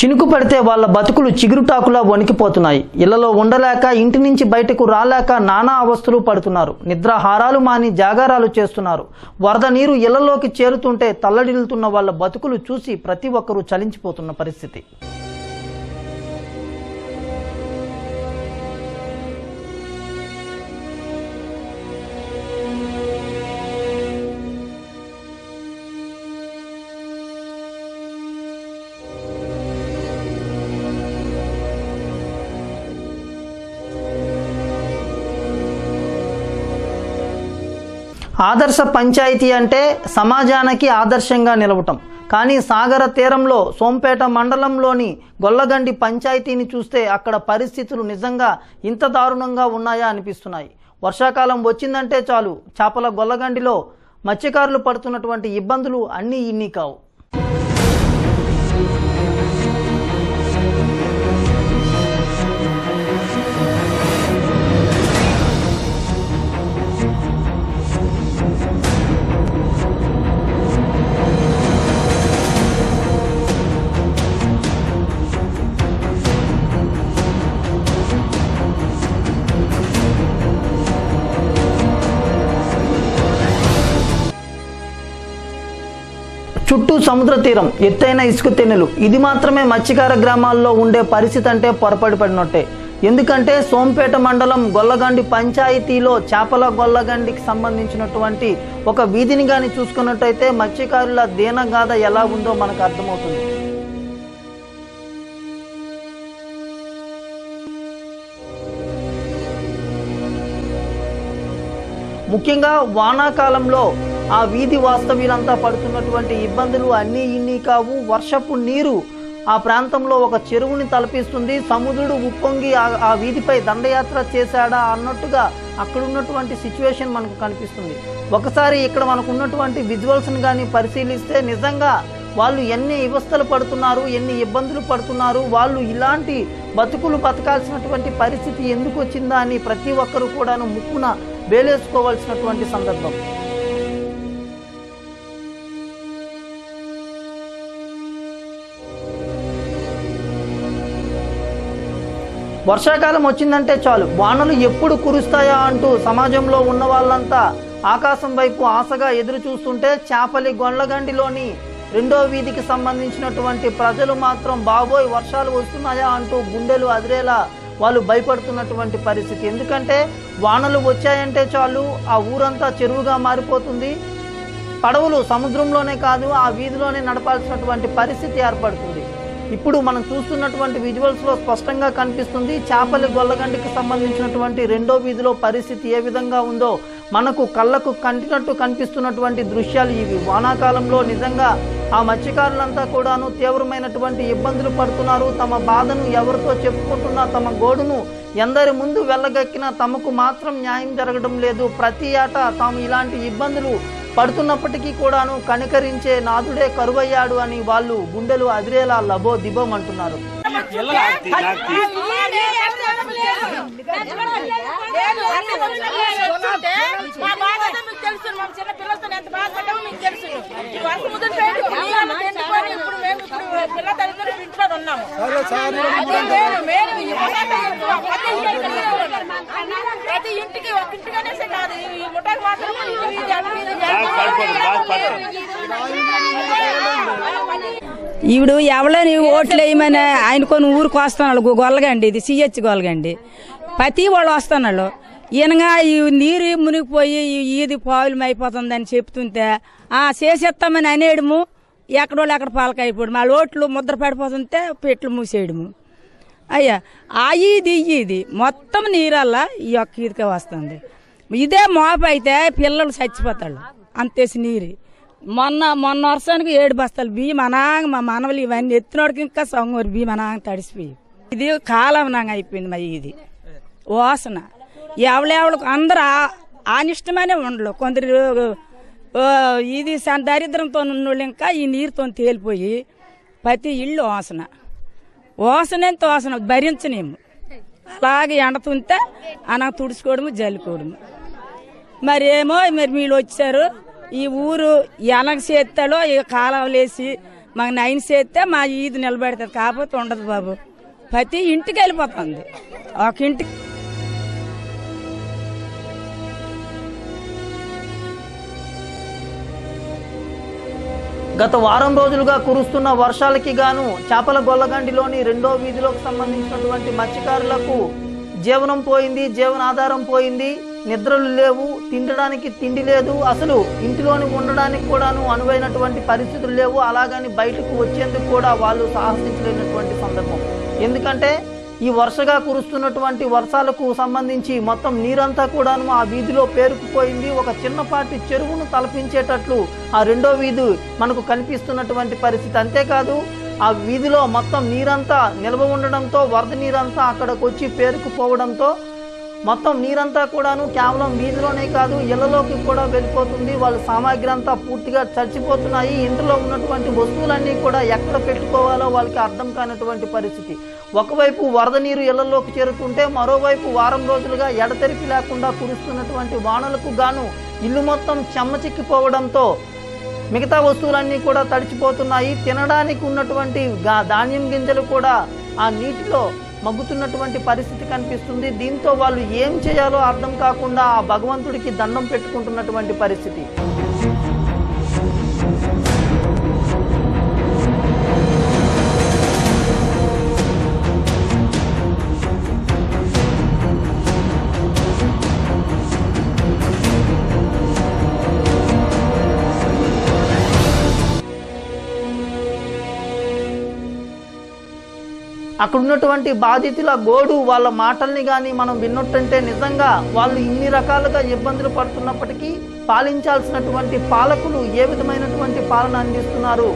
చినుకు పడితే వాళ్ళ బతుకులు చిగురుటాకులా వణికిపోతున్నాయి. ఇళ్ళలో ఉండలేక ఇంటి నుంచి బయటకు రాలేక నానా అవస్థలు పడుతున్నారు. నిద్రాహారాలు మాని జాగారాలు చేస్తున్నారు. వరద నీరు ఇళ్ళలోకి చేరుతుంటే తల్లడిల్లుతున్న వాళ్ళ బతుకులు చూసి ప్రతి ఒక్కరూ చలించిపోతున్న పరిస్థితి. ఆదర్శ పంచాయతీ అంటే సమాజానికి ఆదర్శంగా నిలవటం. కానీ సాగర తీరంలో సోంపేట మండలంలోని గొల్లగండి పంచాయతీని చూస్తే అక్కడ పరిస్థితులు నిజంగా ఇంత దారుణంగా ఉన్నాయా అనిపిస్తున్నాయి. వర్షాకాలం వచ్చిందంటే చాలు చేపల గొల్లగండిలో మత్స్యకారులు పడుతున్నటువంటి ఇబ్బందులు అన్నీ ఇన్ని కావు. చుట్టూ సముద్ర తీరం ఎత్తైన ఇసుక తెన్నెలు. ఇది మాత్రమే మత్స్యకార గ్రామాల్లో ఉండే పరిస్థితి అంటే పొరపడి పడినట్టే. ఎందుకంటే సోంపేట మండలం గొల్లగండి పంచాయతీలో చేపల గొల్లగండికి సంబంధించినటువంటి ఒక వీధిని కానీ చూసుకున్నట్టయితే మత్స్యకారుల దీనగాథ ఎలా ఉందో మనకు అర్థమవుతుంది. ముఖ్యంగా వానాకాలంలో ఆ వీధి వాస్తవ్యులంతా పడుతున్నటువంటి ఇబ్బందులు అన్నీ ఇన్ని కావు. వర్షపు నీరు ఆ ప్రాంతంలో ఒక చెరువుని తలపిస్తుంది. సముద్రుడు ఉప్పొంగి ఆ- వీధిపై దండయాత్ర చేశాడా అన్నట్టుగా అక్కడ ఉన్నటువంటి సిచ్యువేషన్ మనకు కనిపిస్తుంది. ఒకసారి ఇక్కడ మనకు ఉన్నటువంటి విజువల్స్ని కానీ పరిశీలిస్తే నిజంగా వాళ్ళు ఎన్ని వ్యవస్థలు పడుతున్నారు ఎన్ని ఇబ్బందులు పడుతున్నారు వాళ్ళు ఇలాంటి బతుకులు బతకాల్సినటువంటి పరిస్థితి ఎందుకు వచ్చిందా అని ప్రతి ఒక్కరు కూడాను ముక్కున వేలేసుకోవాల్సినటువంటి సందర్భం. వర్షాకాలం వచ్చిందంటే చాలు. వానలు ఎప్పుడు కురుస్తాయా అంటూ సమాజంలో ఉన్న వాళ్ళంతా ఆకాశం వైపు ఆశగా ఎదురు చూస్తుంటే చేపలి గొండ్లగండిలోని రెండో వీధికి సంబంధించినటువంటి ప్రజలు మాత్రం బాబోయ్ వర్షాలు వస్తున్నాయా? అంటూ గుండెలు అదిరేలా వాళ్ళు భయపడుతున్నటువంటి పరిస్థితి. ఎందుకంటే వానలు వచ్చాయంటే చాలు ఆ ఊరంతా చెరువుగా మారిపోతుంది. పడవలు సముద్రంలోనే కాదు ఆ వీధిలోనే నడపాల్సినటువంటి పరిస్థితి ఏర్పడుతుంది. ఇప్పుడు మనం చూస్తున్నటువంటి విజువల్స్లో స్పష్టంగా కనిపిస్తుంది చేపలి గొల్లగండికి సంబంధించినటువంటి రెండో వీధిలో పరిస్థితి ఏ విధంగా ఉందో మనకు కళ్ళకు కంటినట్టు కనిపిస్తున్నటువంటి దృశ్యాలు ఇవి. వానాకాలంలో నిజంగా ఆ మత్స్యకారులంతా కూడాను తీవ్రమైనటువంటి ఇబ్బందులు పడుతున్నారు. తమ బాధను ఎవరితో చెప్పుకుంటున్నా తమ గోడును ఎందరి ముందు వెళ్ళగక్కినా తమకు మాత్రం న్యాయం జరగడం లేదు. ప్రతి ఏటా తాము ఇలాంటి ఇబ్బందులు పడుతున్నప్పటికీ కూడాను కనికరించే నాదుడే కరువయ్యాడు అని వాళ్ళు గుండెలు అదిరేలా లబో దిబం అంటున్నారు. ప్రతి ఇంటికి ప్రతి ఇంటికి ఒక ఇంటికి అనేసి కాదు. ఈ ముఠాకి మాత్రం ఈ వీధి, అటు వీధి, ఈవిడు ఎవలని ఓట్లు వేయమని ఆయన కొన్ని ఊరికి వస్తున్నాడు. గొల్లగండి ఇది సిహెచ్ గొల్లగండి. ప్రతి వాళ్ళు వస్తున్నాడు ఈయనగా ఈ నీరు మునిగిపోయి ఈది పావులం అయిపోతుందని చెప్తుంటే ఆ చేసేస్తామని అనేయడము ఎక్కడోళ్ళు ఎక్కడ పాలకైపోవడం వాళ్ళ ఓట్లు ముద్ర పడిపోతుంటే పెట్లు మూసేయడము. అయ్యా ఆ ఇది ఇది మొత్తం నీరల్లా ఈ యొక్క ఇదికే వస్తుంది. ఇదే మోప అయితే పిల్లలు చచ్చిపోతాడు అంతేసి నీరు మొన్న మొన్న వర్షానికి ఏడు బస్తాలు బియ్యం అనాంగ మా మనవలు ఇవన్నీ ఎత్తినోడికి ఇంకా సొంగూరు బియ్యం అనాంగ తడిసిపోయి ఇది కాలం నాంగ అయిపోయింది మరి ఇది. వాసన. ఎవడెవడకు అందరూ అనిష్టమనే ఉండలు. కొందరు ఇది దరిద్రంతో ఉన్నోళ్ళు ఇంకా ఈ నీరుతో తేలిపోయి ప్రతి ఇల్లు వాసన. వాసనంత వాసన? భరించనేము అలాగే ఎండతుంటే అనగా తుడుచుకోవడము జల్లుకోవడము. మరి ఏమో మరి వీళ్ళు వచ్చారు. ఈ ఊరు ఎనగ చేస్తాలో ఈ కాలం లేసి మాకు నైన్ చేస్తే మా ఈది నిలబెడతారు. కాకపోతే ఉండదు బాబు. ప్రతి ఇంటికి వెళ్ళిపోతుంది. ఒక ఇంటికి గత వారం రోజులుగా కురుస్తున్న వర్షాలకి గాను చేపల గొల్లగండిలోని రెండో వీధిలోకి సంబంధించినటువంటి మత్స్యకారులకు జీవనం పోయింది జీవనాధారం పోయింది. నిద్రలు లేవు తినడానికి తిండి లేదు. అసలు ఇంటిలోని ఉండడానికి కూడాను అనువైనటువంటి పరిస్థితులు లేవు. అలాగని బయటకు వచ్చేందుకు కూడా వాళ్ళు సాహసించలేనటువంటి సందర్భం. ఎందుకంటే ఈ వరుసగా కురుస్తున్నటువంటి వర్షాలకు సంబంధించి మొత్తం నీరంతా కూడాను ఆ వీధిలో పేరుకుపోయింది. ఒక చిన్నపాటి చెరువును తలపించేటట్లు ఆ రెండో వీధి మనకు కనిపిస్తున్నటువంటి పరిస్థితి. అంతేకాదు ఆ వీధిలో మొత్తం నీరంతా నిల్వ ఉండడంతో వరద నీరంతా అక్కడికి వచ్చి పేరుకుపోవడంతో మొత్తం నీరంతా కూడాను కేవలం వీధిలోనే కాదు ఇళ్ళలోకి కూడా వెళ్ళిపోతుంది. వాళ్ళ సామాగ్రి అంతా పూర్తిగా చచ్చిపోతున్నాయి. ఇంట్లో ఉన్నటువంటి వస్తువులన్నీ కూడా ఎక్కడ పెట్టుకోవాలో వాళ్ళకి అర్థం కానటువంటి పరిస్థితి. ఒకవైపు వరద నీరు ఇళ్ళలోకి చేరుతుంటే మరోవైపు వారం రోజులుగా ఎడతెరిపి లేకుండా కురుస్తున్నటువంటి వానలకు గాను ఇల్లు మొత్తం చెమ్మచిక్కిపోవడంతో మిగతా వస్తువులన్నీ కూడా తడిచిపోతున్నాయి. తినడానికి ఉన్నటువంటి గా- ధాన్యం గింజలు కూడా ఆ నీటిలో మగ్గుతున్నటువంటి పరిస్థితి కనిపిస్తుంది. దీంతో వాళ్ళు ఏం చేయాలో అర్థం కాకుండా ఆ భగవంతుడికి దండం పెట్టుకుంటున్నటువంటి పరిస్థితి. అక్కడ ఉన్నటువంటి బాధితుల గోడు వాళ్ళ మాటల్ని కానీ మనం విన్నట్టంటే నిజంగా వాళ్ళు ఇన్ని రకాలుగా ఇబ్బందులు పడుతున్నప్పటికీ పాలించాల్సినటువంటి పాలకులు ఏ విధమైనటువంటి పాలన అందిస్తున్నారు?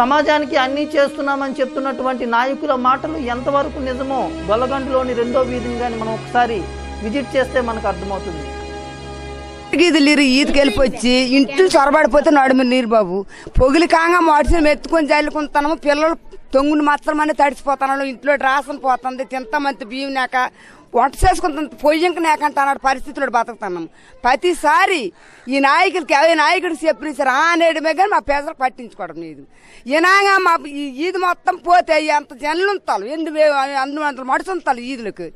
సమాజానికి అన్నీ చేస్తున్నామని చెప్తున్నటువంటి నాయకుల మాటలు ఎంతవరకు నిజమో గొల్లగంటలోని రెండో వీధిని కానీ మనం ఒకసారి విజిట్ చేస్తే మనకు అర్థమవుతుంది. ఇది నీరు ఈతకి వెళ్ళిపోయి ఇంట్లో చొరబడిపోతే నడుము నీరు బాబు. పొగిలి కాంగా మడిసిన ఎత్తుకొని జల్లుకుంటాము పిల్లలు తొంగుని మాత్రమని తడిసిపోతాను ఇంట్లో రాసం పోతుంది. తింటామంత బియ్యం నాక వంట చేసుకుంటుంది పొయ్యంక నాకంట అన్నాడు పరిస్థితుల్లో బతుకుతున్నాం ప్రతిసారి ఈ నాయకులకి ఏ నాయకుడికి చెప్పిన ఆ నేడమే కానీ మా పేదలు పట్టించుకోవడం లేదు. ఇనాగా మా ఈ ఈది మొత్తం పోతే ఎంత జనులు ఉంటారు? ఎన్ని అన్ని వందల మనుషులు ఉంటారు ఈదులకు.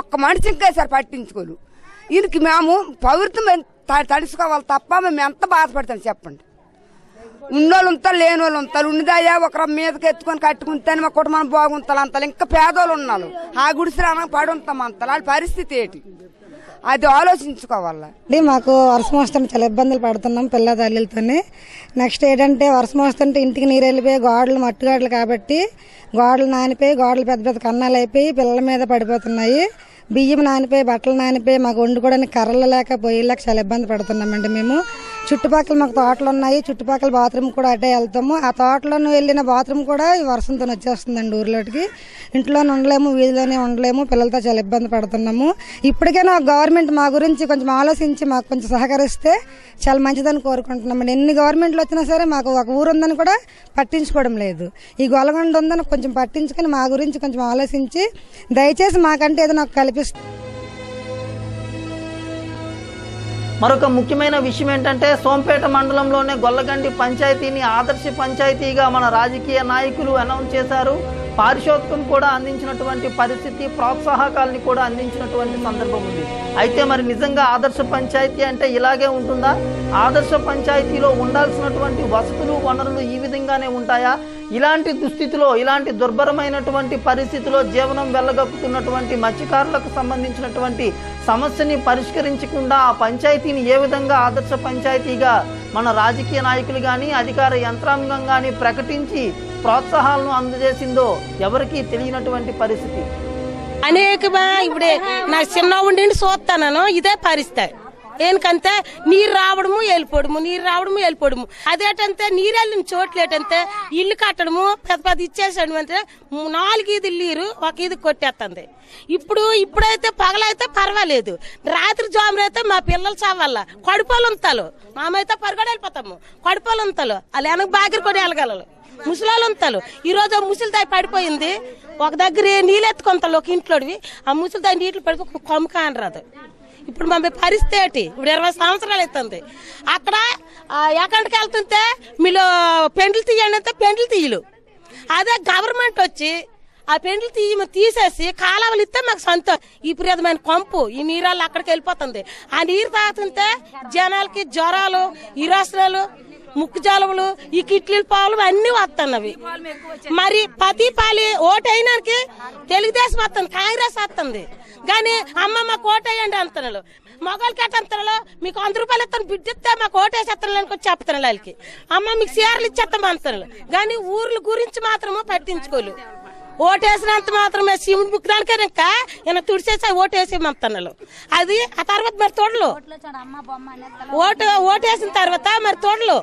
ఒక్క మనిషి ఇంకా సరే పట్టించుకోరు. ఈయనకి మేము పౌరుతం తడుచుకోవాలి తప్ప మేము ఎంత బాధపడతాం చెప్పండి. ఉన్నోళ్ళు ఉంటారు లేని వాళ్ళు ఉంటారు ఉన్నదయ్యా ఒకరి మీదకి ఎత్తుకొని కట్టుకుంటేనే మా కుటుంబం బాగుంటారు అంతలు. ఇంకా పేదోళ్ళు ఉన్నారు. ఆ గుడిసెలు పడి ఉంటాం అంత వాళ్ళ పరిస్థితి ఏంటి? అది ఆలోచించుకోవాలి? మాకు వర్షం వస్తుంటే చాలా ఇబ్బందులు పడుతున్నాం పిల్ల తల్లితోనే నెక్స్ట్ ఏంటంటే వర్షం వస్తుంటే ఇంటికి నీరు వెళ్ళిపోయి గోడలు మట్టుగాడలు కాబట్టి గోడలు నానిపోయి గోడలు పెద్ద పెద్ద కన్నాలు అయిపోయి పిల్లల మీద పడిపోతున్నాయి. బియ్యం నానిపోయి బట్టలు నానిపోయి మాకు వండుకోవడానికి కర్రలు లేక పొయ్యిలేక చాలా ఇబ్బంది పడుతున్నామండి మేము. చుట్టుపక్కల మాకు తోటలు ఉన్నాయి చుట్టుపక్కల బాత్రూమ్ కూడా అటే వెళ్తాము. ఆ తోటలోనూ వెళ్ళిన బాత్రూమ్ కూడా ఈ వర్షంతో వచ్చేస్తుందండి ఊర్లోకి ఇంట్లోనే ఉండలేము వీధిలోనే ఉండలేము పిల్లలతో చాలా ఇబ్బంది పడుతున్నాము. ఇప్పటికైనా గవర్నమెంట్ మా గురించి కొంచెం ఆలోచించి మాకు కొంచెం సహకరిస్తే చాలా మంచిదని కోరుకుంటున్నామండి. ఎన్ని గవర్నమెంట్లు వచ్చినా సరే మాకు ఒక ఊరు ఉందని కూడా పట్టించుకోవడం లేదు. ఈ గొలగొండ ఉందని కొంచెం పట్టించుకొని మా గురించి కొంచెం ఆలోచించి దయచేసి మాకంటే ఏదైనా నాకు కల్పిస్తుంది మరొక ముఖ్యమైన విషయం ఏంటంటే సోంపేట మండలంలోనే గొల్లగండి పంచాయతీని ఆదర్శ పంచాయతీగా మన రాజకీయ నాయకులు అనౌన్స్ చేశారు. పారిశోధకం కూడా అందించినటువంటి పరిస్థితి ప్రోత్సాహకాలని కూడా అందించినటువంటి సందర్భం ఉంది. అయితే మరి నిజంగా ఆదర్శ పంచాయతీ అంటే ఇలాగే ఉంటుందా? ఆదర్శ పంచాయతీలో ఉండాల్సినటువంటి వసతులు వనరులు ఈ విధంగానే ఉంటాయా? ఇలాంటి దుస్థితిలో ఇలాంటి దుర్భరమైనటువంటి పరిస్థితిలో జీవనం వెళ్ళగక్కుతున్నటువంటి మత్స్యకారులకు సంబంధించినటువంటి సమస్యని పరిష్కరించకుండా ఆ పంచాయతీని ఏ విధంగా ఆదర్శ పంచాయతీగా మన రాజకీయ నాయకులు కానీ అధికార యంత్రాంగం కానీ ప్రకటించి ప్రోత్సాహాలను అందజేసిందో ఎవరికీ తెలియనటువంటి పరిస్థితి. అనేకమా ఇప్పుడే నా చిన్న ఉండి చూస్తాను ఇదే పరిస్థితి. ఏనకంతే నీరు రావడము వెళ్ళిపోవడము నీరు రావడము వెళ్ళిపోవడము అదేటంటే నీరు వెళ్ళిన చోట్ల ఏంటంటే ఇల్లు కట్టడము పెద్ద పెద్ద ఇచ్చేసాడు అంటే నాలుగు ఇది నీరు ఒక ఇది కొట్టేస్తుంది ఇప్పుడు ఇప్పుడైతే పగలైతే పర్వాలేదు. రాత్రి జాములు అయితే మా పిల్లలు చావాల. కడుపులు ఉంతాలు మామైతే పరిగడ వెళ్ళిపోతాము కడుపులు ఉంతాలు వాళ్ళు వెనక బాగిరి కూడా వెళ్ళగలరు ముసలాలు ఉంటారు ఈ రోజు ముసలిదాయి పడిపోయింది. ఒక దగ్గర నీళ్ళు ఒక ఇంట్లోడివి. ఆ ముసలిదాయి నీళ్ళు పడిపోయి కొమ్మ కానరాదు ఇప్పుడు మమ్మీ పరిస్థితి ఏంటి? ఇప్పుడు ఇరవై సంవత్సరాలు అవుతుంది. అక్కడ ఎక్కడికి వెళ్తుంటే మీరు పెండ్లు తీయండి అంటే పెండ్లు తీయలు. అదే గవర్నమెంట్ వచ్చి ఆ పెండ్లు తీయ తీసేసి కాలువలు ఇస్తే మాకు సొంతం ఈ ప్రియమైన కంపు ఈ నీరాళ్ళు అక్కడికి వెళ్ళిపోతుంది. ఆ నీరు తాగుతుంటే జనాలకి జ్వరాలు ఇరాసనాలు ముక్కు జలుబులు ఈ కిట్లీల పాలు అన్ని వస్తున్నవి మరి పతి పాలి ఓటైనానికి తెలుగుదేశం వస్తుంది కాంగ్రెస్ వస్తుంది కానీ అమ్మమ్మ మాకు అంతనలు. అంటున్నారు మొగలకి అంటున్నారు మీకు వంద రూపాయలు ఇస్తాను బిడ్డిస్తే మాకు ఓటేసేస్తాను వచ్చి చెప్తున్నాను వాళ్ళకి. అమ్మ మీకు సీఆర్లు ఇచ్చేస్తాం అంతనలు. కానీ ఊర్ల గురించి మాత్రము పట్టించుకోలేదు. ఓటేసినంత మాత్రమే శివుని బుక్దానికే ఇంకా? ఈయన తుడిచేసి ఓటేసేమంటున్నారు అది ఆ తర్వాత మరి తోడలు. ఓటు ఓటేసిన తర్వాత మరి తోడలు.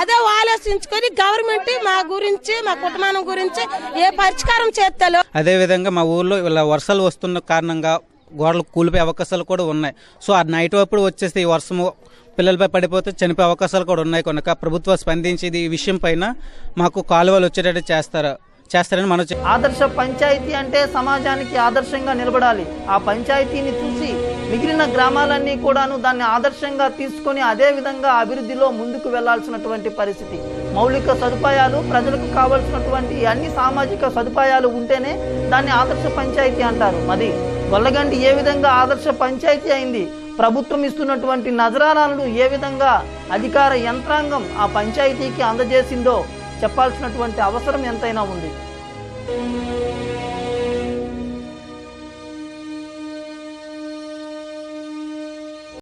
అదే ఆలోచించుకొని గవర్నమెంట్ మా గురించి మా కుటుంబం గురించి ఏ పరిష్కారం చేస్తాలో. అదేవిధంగా మా ఊర్లో ఇలా వర్షాలు వస్తున్న కారణంగా గోడలు కూలిపోయే అవకాశాలు కూడా ఉన్నాయి. సో ఆ నైట్ అప్పుడు వచ్చేస్తే ఈ వర్షము పిల్లలపై పడిపోతే చనిపోయే అవకాశాలు కూడా ఉన్నాయి. కనుక ప్రభుత్వం స్పందించి ఈ విషయం పైన మాకు కాలువలు వచ్చేటట్టు చేస్తారు? చేస్తారని మనం ఆదర్శ పంచాయతీ అంటే సమాజానికి ఆదర్శంగా నిలబడాలి. ఆ పంచాయతీని చూసి మిగిలిన గ్రామాలన్నీ కూడాను దాన్ని ఆదర్శంగా తీసుకొని అదే విధంగా అభివృద్ధిలో ముందుకు వెళ్ళాల్సినటువంటి పరిస్థితి. మౌలిక సదుపాయాలు ప్రజలకు కావలసినటువంటి అన్ని సామాజిక సదుపాయాలు ఉంటేనే దాన్ని ఆదర్శ పంచాయతీ అంటారు. మరి గొల్లగండి ఏ విధంగా ఆదర్శ పంచాయతీ అయింది? ప్రభుత్వం ఇస్తున్నటువంటి నజరాలను ఏ విధంగా అధికార యంత్రాంగం ఆ పంచాయతీకి అందజేసిందో చెప్పాల్సినటువంటి అవసరం ఎంతైనా ఉంది.